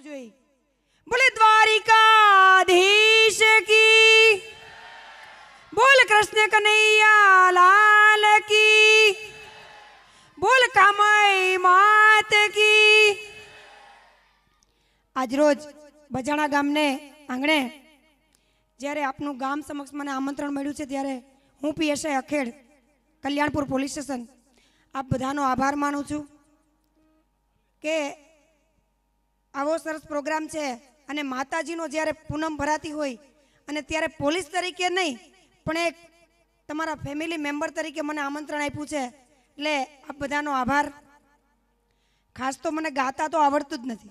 થવું જોઈએ. બોલે, દ્વારિકાધીશ કી. બોલ, કૃષ્ણ કનૈયા લાલ કી. બોલ કામાઈ માત કી. આજરોજ બજાણા ગામને આંગણે જ્યારે આપનું ગામ સમક્ષ મને આમંત્રણ મળ્યું છે, ત્યારે હું PSI Akhed, Kalyanpur police station. આપ બધાનો આભાર માનું છું કે આવો સરસ પ્રોગ્રામ છે. અને માતાજીનો જ્યારે પૂનમ ભરાતી હોય, અને ત્યારે પોલીસ તરીકે નહીં, પણ એક તમારા ફેમિલી મેમ્બર તરીકે મને આમંત્રણ આપ્યું છે. એટલે આપ બધાનો આભાર. ખાસ તો મને ગાતા તો આવડતું જ નથી.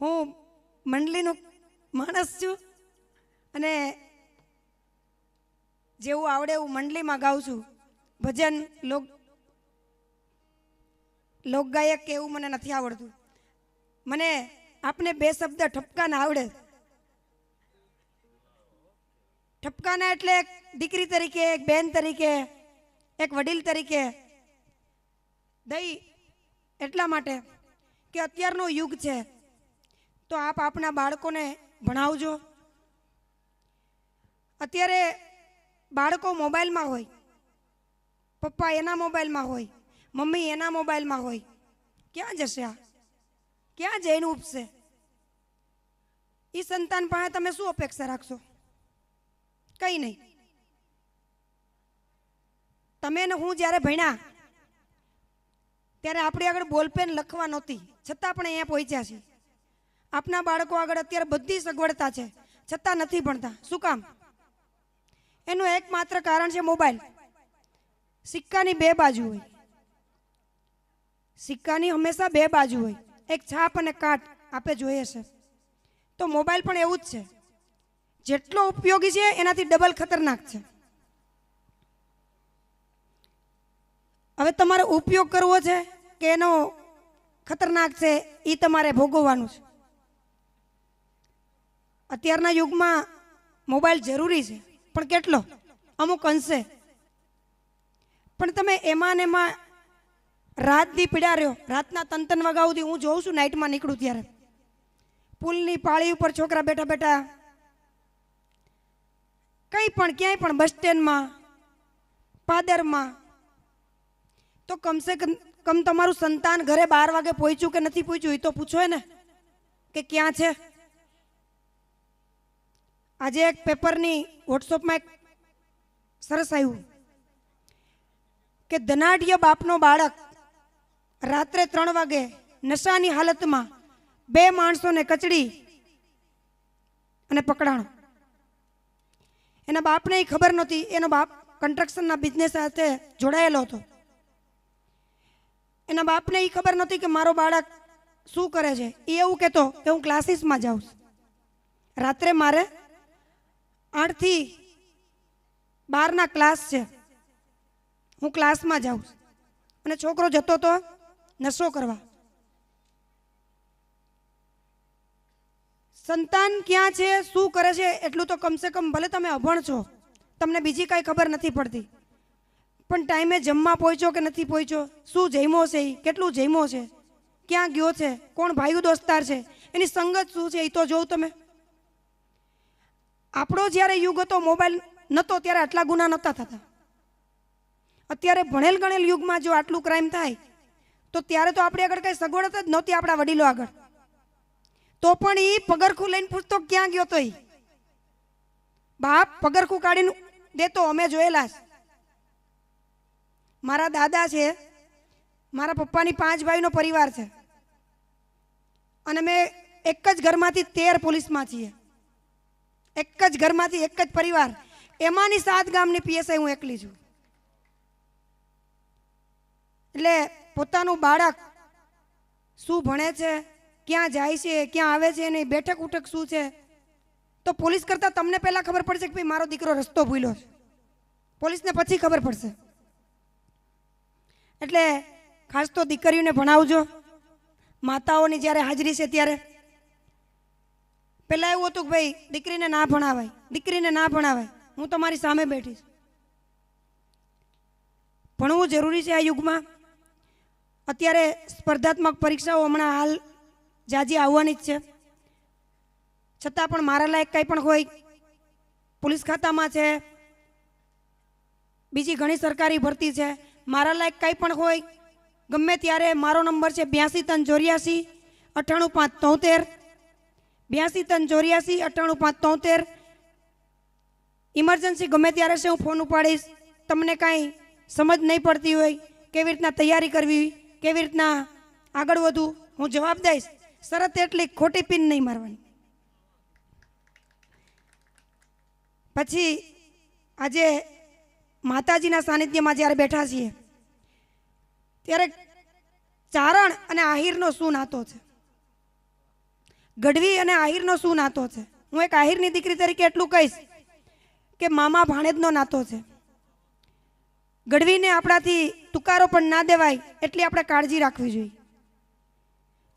હું મંડળીનો માણસ છું. અને જેવું આવડે એવું મંડળીમાં ગાઉં છું. ભજન, લોક, લોકગાયક કે એવું મને નથી આવડતું. મને આપને બે શબ્દ ઠપકાના આવડે. ઠપકાના એટલે એક દીકરી તરીકે, એક બેન તરીકે, એક વડીલ તરીકે. દઈ એટલા માટે કે અત્યારનો યુગ છે, તો આપ આપના બાળકોને ભણાવજો. અત્યારે બાળકો મોબાઈલમાં હોય, પપ્પા એના મોબાઈલમાં હોય, મમ્મી એના મોબાઈલમાં હોય. ક્યાં જશે આ? ક્યાં જઈને ઉપસે? એ સંતાન પાસે તમે શું અપેક્ષા રાખશો? કઈ નહીં. તમે ને હું જ્યારે ભણ્યા, ત્યારે આપણી આગળ બોલપેન લખવા નહોતી. છતાં પણ અહીંયા પહોંચ્યા છીએ. આપના બાળકો આગળ અત્યારે બધી સગવડતા છે. છતાં નથી ભણતા. શું કામ? એનું એકમાત્ર કારણ છે મોબાઈલ. સિક્કાની બે બાજુ હોય. સિક્કાની હંમેશા બે બાજુ હોય. એક છાપ અને કાટ આપે જોઈએ છે. તો મોબાઈલ પણ એવું જ છે. જેટલો ઉપયોગી છે, એનાથી ડબલ ખતરનાક છે. હવે તમારે ઉપયોગ કરવો છે કે એનો ખતરનાક છે એ તમારે ભોગવવાનું છે. અત્યારના યુગમાં મોબાઈલ જરૂરી છે, પણ કેટલો? અમુક અંશે. પણ તમે એમાં ને એમાં રાત દી પીડા રહ્યો. રાતના તન તન વાગ્યા સુધી હું જોઉં છું નાઇટમાં નીકળું ત્યારે. પુલની પાળી ઉપર છોકરા બેઠા બેઠા કંઈ પણ, ક્યાંય પણ બસ સ્ટેન્ડમાં, પાદરમાં, તો કમસે કમ કમ તમારું સંતાન ઘરે બાર વાગે પહોંચ્યું કે નથી પહોંચ્યું એ તો પૂછો ને કે ક્યાં છે? આજે એક પેપરની વોટ્સઅપમાં એક સરસ આવ્યું કે ધનાઢ્ય બાપનો બાળક રાત્રે ત્રણ વાગે નશાની હાલતમાં બે માણસોને કચડી અને પકડાણો. એના બાપને ખબર નહોતી, એનો બાપ કન્સ્ટ્રક્શનના બિઝનેસ સાથે જોડાયેલો હતો. એના બાપને એ ખબર નહોતી કે મારો બાળક શું કરે છે. એ એવું કહેતો કે હું ક્લાસીસમાં જાઉં રાત્રે મારે આઠથી બારના ક્લાસ છે. હું ક્લાસમાં જાઉં અને છોકરો જતો તો નશો કરવા? સંતાન ક્યાં છે, શું કરે છે, એટલું તો કમસે કમ ભલે તમે અભણ છો. તમને બીજી કાંઈ ખબર નથી પડતી. પણ ટાઈમે જમવા પહોંચ્યો કે નથી પહોંચ્યો? શું જમ્યો છે એ કેટલું જમ્યો છે? ક્યાં ગયો છે? કોણ ભાઈઓ દોસ્તાર છે? એની સંગત શું છે એ તો જોઉં તમે. આપણો જ્યારે યુગ હતો, મોબાઈલ નહોતો ત્યારે આટલા ગુના નહોતા થતા. અત્યારે ભણેલ ગણેલ યુગમાં જો આટલું ક્રાઇમ થાય તો ત્યારે તો આપણે આગળ કઈ સગવડ જ નહોતી આપણા વડીલો આગળ. તો પણ એ પગરખું લઈને પૂછતો ક્યાં ગયો તો એ બાપ, પગરખું કાઢીને દેતો, અમે જોયેલા મારા દાદા છે, મારા પપ્પાની પાંચ ભાઈનો પરિવાર છે. અને મેં એક જ ઘરમાંથી તેર પોલીસમાં છીએ. એક જ ઘરમાંથી એક જ પરિવાર. એમાંની સાત ગામની પીએસઆઈ હું એકલી છું. એટલે પોતાનું બાળક શું ભણે છે, ક્યાં જાય છે, ક્યાં આવે છે એની બેઠક ઉઠક શું છે? તો પોલીસ કરતાં તમને પહેલાં ખબર પડશે કે ભાઈ મારો દીકરો રસ્તો ભૂલ્યો છે. પોલીસને પછી ખબર પડશે. એટલે ખાસ તો દીકરીઓને ભણાવજો. માતાઓની જ્યારે હાજરી છે ત્યારે. પહેલાં એવું હતું કે ભાઈ, દીકરીને ના ભણાવાય, દીકરીને ના ભણાવાય. હું તમારી સામે બેઠી છું. ભણવું જરૂરી છે આ યુગમાં? અત્યારે સ્પર્ધાત્મક પરીક્ષાઓ હમણાં હાલ જાજી આવવાની જ છે. છતાં પણ મારા લાયક કંઈ પણ હોય, પોલીસ ખાતામાં છે, બીજી ઘણી સરકારી ભરતી છે. મારા લાયક કંઈ પણ હોય, ગમે ત્યારે મારો નંબર છે બ્યાસી ત્રણ ચોર્યાસી અઠ્ઠાણું પાંચ તોતેર. બ્યાસી ત્રણ ચોર્યાસી અઠ્ઠાણું પાંચ તોતેર. ઇમરજન્સી ગમે ત્યારે છે હું ફોન ઉપાડીશ. તમને કાંઈ સમજ નહીં પડતી હોય, કેવી રીતના તૈયારી કરવી? કેવી રીતના આગળ વધું? હું જવાબ દઈશ. શરત એટલી ખોટી પિન નહીં મારવાની. પછી આજે માતાજીના સાનિધ્યમાં જ્યારે બેઠા છીએ, ત્યારે ચારણ અને આહિરનો શું નાતો છે. ગઢવી અને આહિરનો શું નાતો છે. હું એક આહિરની દીકરી તરીકે એટલું કહીશ કે મામા ભાણેજનો નાતો છે. ગઢવીને આપણાથી તુકારો પણ ના દેવાય એટલી આપણે કાળજી રાખવી જોઈએ.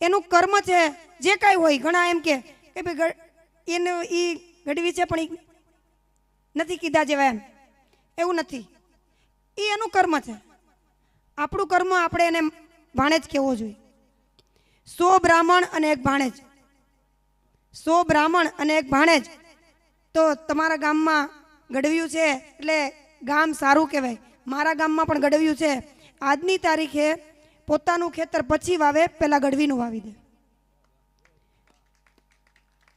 એનું કર્મ છે, જે કાંઈ હોય, ઘણા એમ કે ભાઈ એનું એ ગઢવી છે પણ એ નથી કીધા જેવા એમ. એવું નથી. એ એનું કર્મ છે. આપણું કર્મ આપણે એને ભાણેજ કહેવો જોઈએ. સો બ્રાહ્મણ અને એક ભાણેજ. સો બ્રાહ્મણ અને એક ભાણેજ. તો તમારા ગામમાં ગઢવ્યું છે એટલે ગામ સારું કહેવાય. મારા ગામમાં પણ ગઢવ્યું છે. આજની તારીખે પોતાનું ખેતર પછી વાવે પહેલાં ગઢવીનું વાવી દે.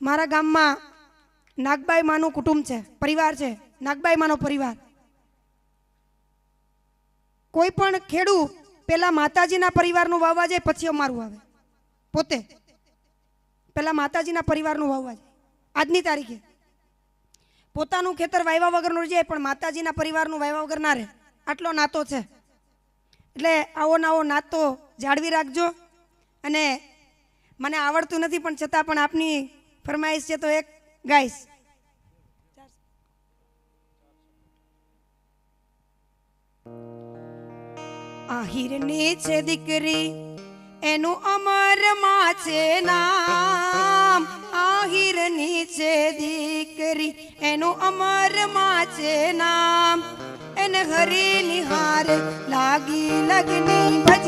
મારા ગામમાં નાગબાઈ માનું કુટુંબ છે, પરિવાર છે. નાગબાઈ માનો પરિવાર. કોઈ પણ ખેડૂ પેલા માતાજીના પરિવારનું વાવવા જાય, પછી અમારું આવે. પોતે. પેલા માતાજીના પરિવારનું વાવવા જાય. આજની તારીખે. પોતાનું ખેતર વાવ્યા વગરનું જાય પણ માતાજીના પરિવારનું વાવ્યા વગર ના રહે. આટલો નાતો છે. એટલે આવો નાવો નાતો જાળવી રાખજો. અને મને આવડતું નથી, પણ છતાં પણ આપની ફરમાઈશ છે તો એક ગાઈશ. આહિરની છે દીકરી, એનું અમરમાં છે નામ. આહિરની છે દીકરી, એનું અમરમાં છે નામ. हरी निहार लागी लगनी भज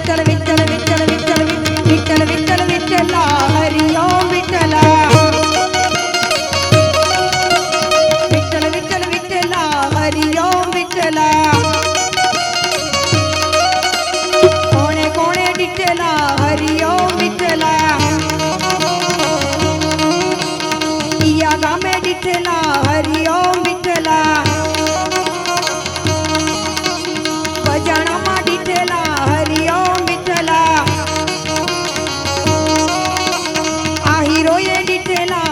விட்டன விட்டன দিতে লা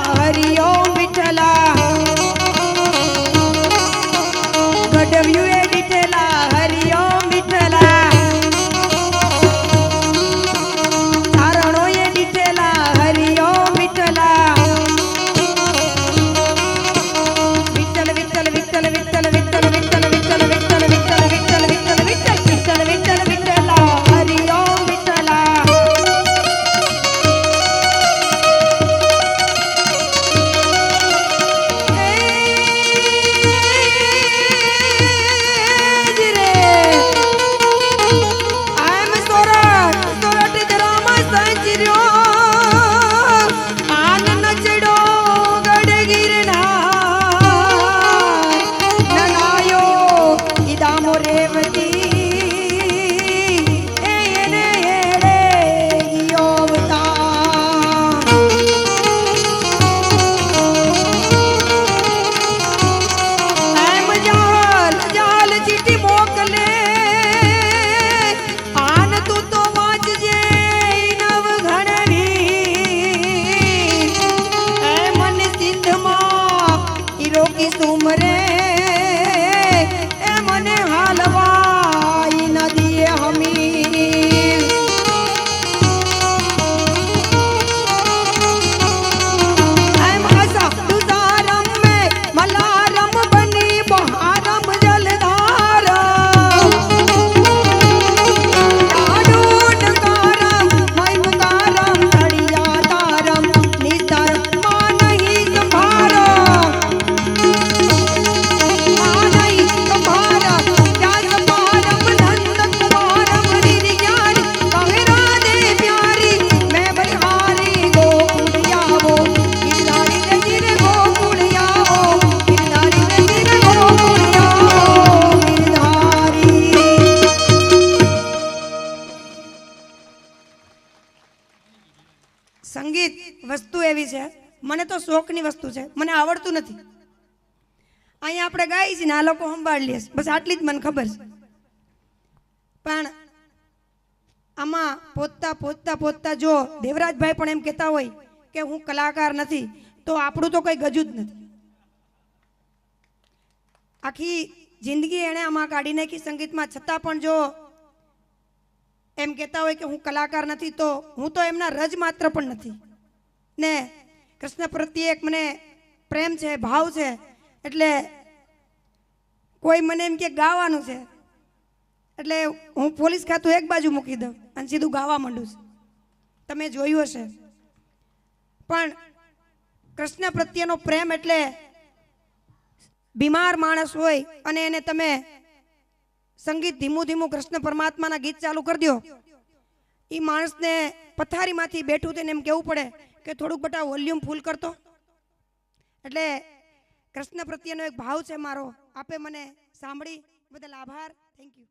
મને તો શોખની વસ્તુ છે. મને આવડતું નથી. અહીંયા આપણે ગાઈ છીએ ને, આ લોકો સંભાળી લે બસ આટલી જ મને ખબર છે. પણ આમાં પોતતા પોતતા પોતતા જો દેવરાજભાઈ પણ એમ કહેતા હોય કે હું કલાકાર નથી, તો આપણું તો કંઈ ગજું જ નથી. આખી જિંદગી એણે આમાં કાઢી નાખી સંગીતમાં. છતાં પણ જો એમ કહેતા હોય કે હું કલાકાર નથી, તો હું તો એમના રજ માત્ર પણ નથી. ને કૃષ્ણ પ્રત્યે એક મને પ્રેમ છે, ભાવ છે, એટલે કોઈ મને એમ કે ગાવાનું છે, એટલે હું પોલીસ ખાતું એક બાજુ મૂકી દઉં અને સીધું ગાવા માંડું છું. તમે જોયું હશે. પણ કૃષ્ણ પ્રત્યેનો પ્રેમ એટલે બીમાર માણસ હોય અને એને તમે સંગીત ધીમું ધીમું કૃષ્ણ પરમાત્માના ગીત ચાલુ કરી દો. એ માણસને પથારીમાંથી બેઠું થઈને એમ કહેવું પડે? કે થોડુંક બટા વોલ્યુમ ફૂલ કરતો? એટલે કૃષ્ણ પ્રત્યેનો એક ભાવ છે મારો. આપે મને સાંભળી. બદલ આભાર. Thank you